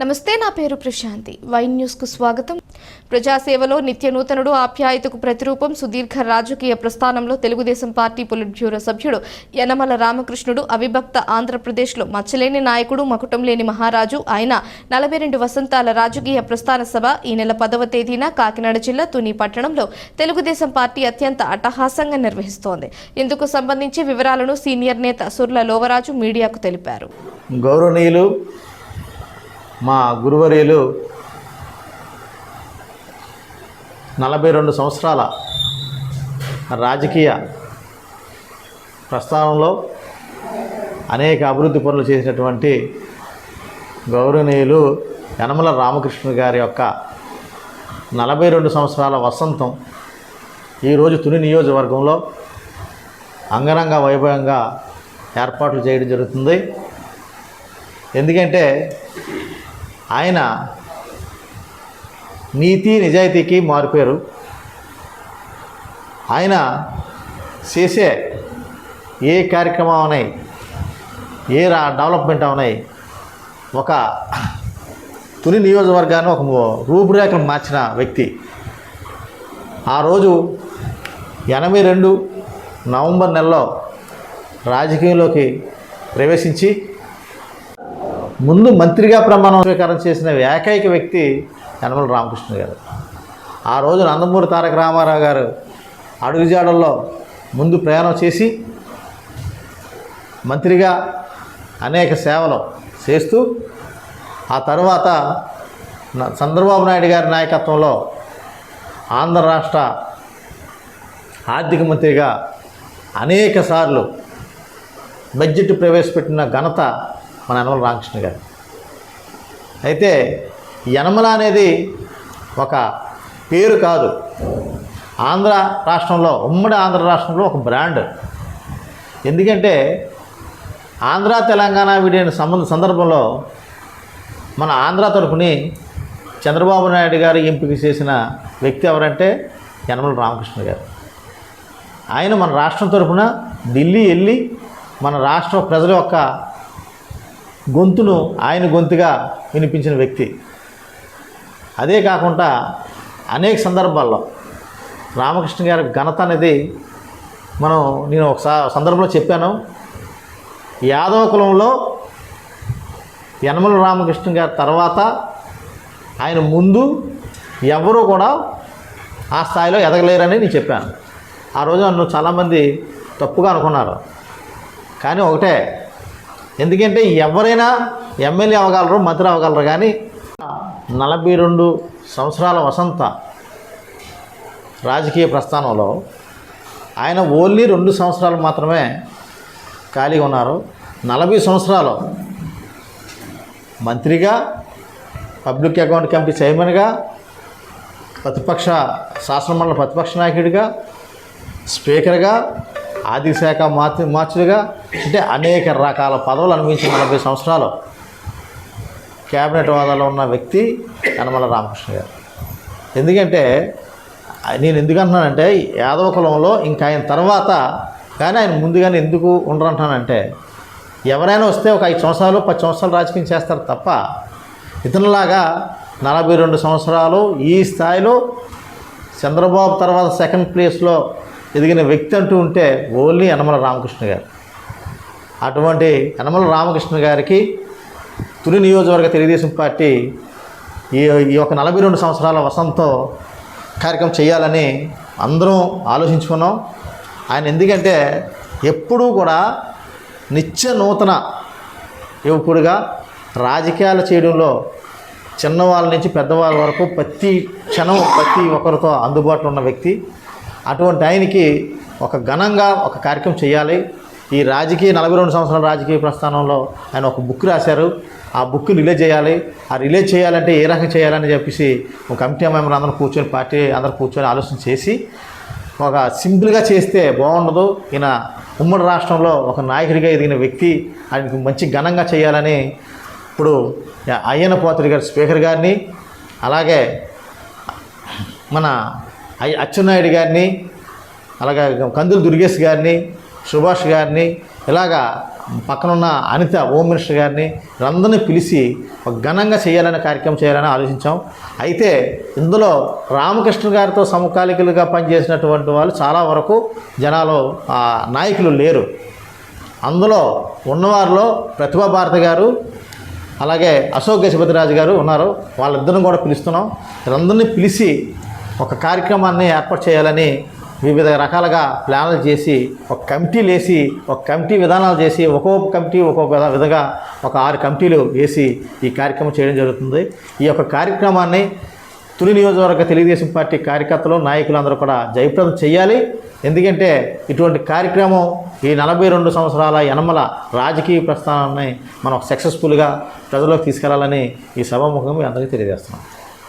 నమస్తే నా పేరు ప్రశాంతి. వైన్ న్యూస్కు స్వాగతం. ప్రజాసేవలో నిత్య నూతనుడు ఆప్యాయతకు ప్రతిరూపం సుదీర్ఘ రాజకీయ ప్రస్థానంలో తెలుగుదేశం పార్టీ పొలిట్ బ్యూరో సభ్యుడు యనమల రామకృష్ణుడు అవిభక్త ఆంధ్రప్రదేశ్లో మచ్చలేని నాయకుడు మకుటం లేని మహారాజు ఆయన నలభై రెండు వసంతాల రాజకీయ ప్రస్థాన సభ ఈ నెల పదవ తేదీన కాకినాడ జిల్లా తుని పట్టణంలో తెలుగుదేశం పార్టీ అత్యంత అట్టహాసంగా నిర్వహిస్తోంది. ఇందుకు సంబంధించి వివరాలను సీనియర్ నేత సుర్ల లోవరాజు మీడియాకు తెలిపారు. గౌరవనీయులు మా గురువర్యులు నలభై రెండు సంవత్సరాల రాజకీయ ప్రస్థానంలో అనేక అభివృద్ధి పనులు చేసినటువంటి గౌరవనీయులు యనమల రామకృష్ణ గారి యొక్క నలభై రెండు సంవత్సరాల వసంతం ఈరోజు తుని నియోజకవర్గంలో అంగరంగ వైభవంగా ఏర్పాట్లు చేయడం జరుగుతుంది. ఎందుకంటే ఆయన నీతి నిజాయితీకి మారిపోయారు. ఆయన చేసే ఏ కార్యక్రమం ఉన్నాయి ఏ రా డెవలప్మెంట్ ఉన్నాయి ఒక తుని నియోజకవర్గాన్ని ఒక రూపురేఖలు మార్చిన వ్యక్తి. ఆ రోజు ఎనభై రెండు నవంబర్ నెలలో రాజకీయంలోకి ప్రవేశించి ముందు మంత్రిగా ప్రమాణం స్వీకారం చేసిన ఏకైక వ్యక్తి యనమల రామకృష్ణ గారు. ఆ రోజు నందమూరి తారక రామారావు గారు అడుగుజాడల్లో ముందు ప్రయాణం చేసి మంత్రిగా అనేక సేవలు చేస్తూ ఆ తర్వాత న- చంద్రబాబు నాయుడు గారి నాయకత్వంలో ఆంధ్ర రాష్ట్ర ఆర్థిక మంత్రిగా అనేక సార్లు బడ్జెట్ ప్రవేశపెట్టిన ఘనత మన యనమల రామకృష్ణ గారు. అయితే యనమల అనేది ఒక పేరు కాదు. ఆంధ్ర రాష్ట్రంలో ఉమ్మడి ఆంధ్ర రాష్ట్రంలో ఒక బ్రాండ్. ఎందుకంటే ఆంధ్ర తెలంగాణ విడిన సంబంధ సందర్భంలో మన ఆంధ్ర తరఫుని చంద్రబాబు నాయుడు గారు ఎంపిక చేసిన వ్యక్తి ఎవరంటే యనమల రామకృష్ణ గారు. ఆయన మన రాష్ట్రం తరఫున ఢిల్లీ వెళ్ళి మన రాష్ట్ర ప్రజల యొక్క గొంతును ఆయన గొంతుగా వినిపించిన వ్యక్తి. అదే కాకుండా అనేక సందర్భాల్లో రామకృష్ణ గారి ఘనత అనేది మనం నేను ఒక సా- సందర్భంలో చెప్పాను. యాదవ కులంలో యనమల రామకృష్ణ గారి తర్వాత ఆయన ముందు ఎవరూ కూడా ఆ స్థాయిలో ఎదగలేరని నేను చెప్పాను. ఆ రోజు నన్ను చాలామంది తప్పుగా అనుకున్నారు. కానీ ఒకటే ఎందుకంటే ఎవరైనా ఎమ్మెల్యే అవ్వగలరు మంత్రి అవ్వగలరు కానీ నలభై రెండు సంవత్సరాల వసంత రాజకీయ ప్రస్థానంలో ఆయన ఓన్లీ రెండు సంవత్సరాలు మాత్రమే ఖాళీగా ఉన్నారు. నలభై సంవత్సరాలు మంత్రిగా పబ్లిక్ అకౌంట్ కమిటీ చైర్మన్గా ప్రతిపక్ష శాసనమండలి ప్రతిపక్ష నాయకుడిగా స్పీకర్గా ఆర్థిక శాఖ మార్చి మార్చులుగా అంటే అనేక రకాల పదవులు అనుభవించిన నలభై సంవత్సరాలు క్యాబినెట్ హోదాలో ఉన్న వ్యక్తి యనమల రామకృష్ణ గారు. ఎందుకంటే నేను ఎందుకంటున్నానంటే యాదవ కులంలో ఇంకా ఆయన తర్వాత కానీ ఆయన ముందుగానే ఎందుకు ఉండరంటున్నానంటే ఎవరైనా వస్తే ఒక ఐదు సంవత్సరాలు పది సంవత్సరాలు రాజకీయం చేస్తారు తప్ప ఇతనిలాగా నలభై రెండు సంవత్సరాలు ఈ స్థాయిలో చంద్రబాబు తర్వాత సెకండ్ ప్లేస్లో ఎదిగిన వ్యక్తి అంటూ ఉంటే ఓన్లీ యనమల రామకృష్ణ గారు. అటువంటి యనమల రామకృష్ణ గారికి తుని నియోజకవర్గ తెలుగుదేశం పార్టీ ఈ ఈ యొక్క నలభై రెండు సంవత్సరాల వసంతో కార్యక్రమం చేయాలని అందరం ఆలోచించుకున్నాం. ఆయన ఎందుకంటే ఎప్పుడూ కూడా నిత్య నూతన యువకుడిగా రాజకీయాలు చేయడంలో చిన్నవాళ్ళ నుంచి పెద్దవాళ్ళ వరకు ప్రతి క్షణం ప్రతి ఒక్కరితో అందుబాటులో ఉన్న వ్యక్తి. అటువంటి ఆయనకి ఒక ఘనంగా ఒక కార్యక్రమం చేయాలి. ఈ రాజకీయ నలభై రెండు సంవత్సరాల రాజకీయ ప్రస్థానంలో ఆయన ఒక బుక్ రాశారు. ఆ బుక్ రిలీజ్ చేయాలి. ఆ రిలీజ్ చేయాలంటే ఏ రకంగా చేయాలని చెప్పేసి ఒక కమిటీ మెంబర్ అందరూ కూర్చొని పార్టీ అందరూ కూర్చొని ఆలోచన చేసి ఒక సింపుల్గా చేస్తే బాగుండదు. ఈయన ఉమ్మడి రాష్ట్రంలో ఒక నాయకుడిగా ఎదిగిన వ్యక్తి ఆయనకు మంచి ఘనంగా చేయాలని ఇప్పుడు అయ్యన్న పోతుడి గారి స్పీకర్ గారిని అలాగే మన అచ్చెన్నాయుడు గారిని అలాగే కందులు దుర్గేష్ గారిని సుభాష్ గారిని ఇలాగా పక్కనున్న అనిత హోమ్ మినిస్టర్ గారిని వీళ్ళందరినీ పిలిచి ఒక ఘనంగా చేయాలనే కార్యక్రమం చేయాలని ఆలోచించాం. అయితే ఇందులో రామకృష్ణ గారితో సమకాలికలుగా పనిచేసినటువంటి వాళ్ళు చాలా వరకు జనాలు నాయకులు లేరు. అందులో ఉన్నవారిలో ప్రతిభా భారతి గారు అలాగే అశోక్ గజపతిరాజు గారు ఉన్నారు. వాళ్ళిద్దరిని కూడా పిలుస్తున్నాం. వీళ్ళందరినీ పిలిచి ఒక కార్యక్రమాన్ని ఏర్పాటు చేయాలని వివిధ రకాలుగా ప్లాన్లు చేసి ఒక కమిటీలు వేసి ఒక కమిటీ విధానాలు చేసి ఒక్కొక్క కమిటీ ఒక్కొక్క విధంగా ఒక ఆరు కమిటీలు వేసి ఈ కార్యక్రమం చేయడం జరుగుతుంది. ఈ యొక్క కార్యక్రమాన్ని తొలి నియోజకవర్గ తెలుగుదేశం పార్టీ కార్యకర్తలు నాయకులందరూ కూడా జయప్రదం చేయాలి. ఎందుకంటే ఇటువంటి కార్యక్రమం ఈ నలభై రెండు సంవత్సరాల యనమల రాజకీయ ప్రస్థానాన్ని మనం సక్సెస్ఫుల్గా ప్రజల్లోకి తీసుకెళ్ళాలని ఈ సభాముఖంగా మీ అందరికీ తెలియజేస్తున్నాం.